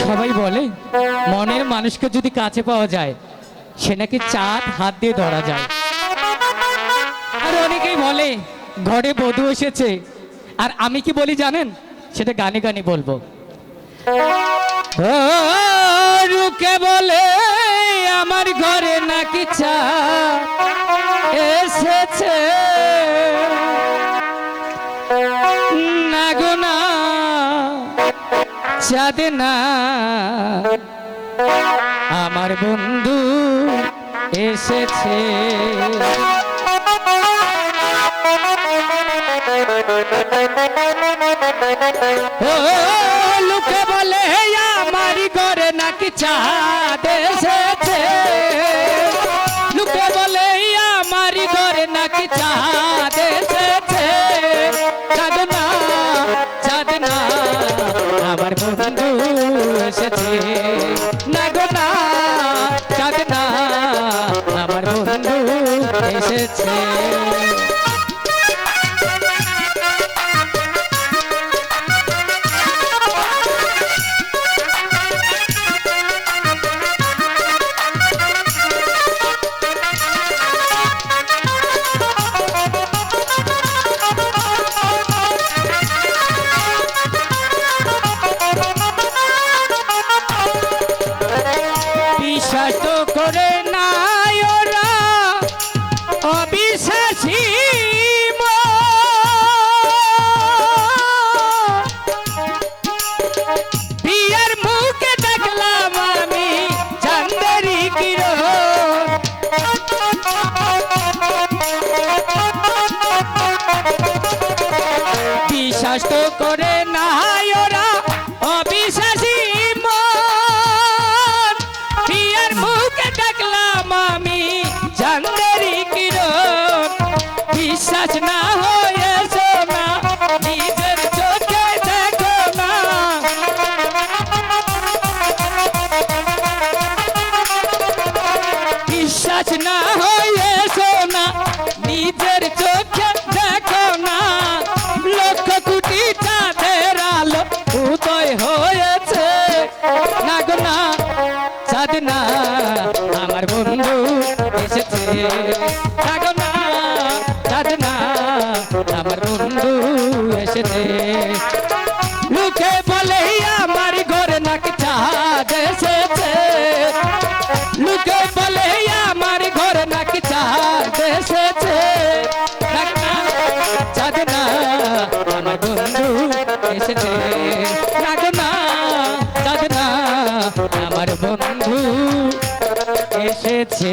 সবাই বলে, মনের মানুষকে যদি কাছে পাওয়া যায়, সে নাকি চাঁদ হাত দিয়ে ধরা যায়। আর অনেকেই বলে, ঘরে বধূ এসেছে। আর আমি কি বলি জানেন? সেটা গানে গানে বলব। রুকে বলে, আমার ঘরে নাকি চা এসেছে। চাঁদ না। আমার বন্ধু এসেছে। লোকে বলে আমার ঘরে নাকি চাঁদ এসেছে? লোকে বলে আমার ঘরে নাকি চাঁদ তো করে বিশ্বাস তো করে নাই ওরা। অবিশ্বাসী মন। বিয়ের মুখে দেখলাম আমি চন্দেরি কিরণ। বিশ্বাস না হয়েছে না, নিজের চোখে দেখো না। বিশ্বাস না না গো না চাঁদ না আমার বন্ধু এসেছে। আমার বন্ধু এসেছে।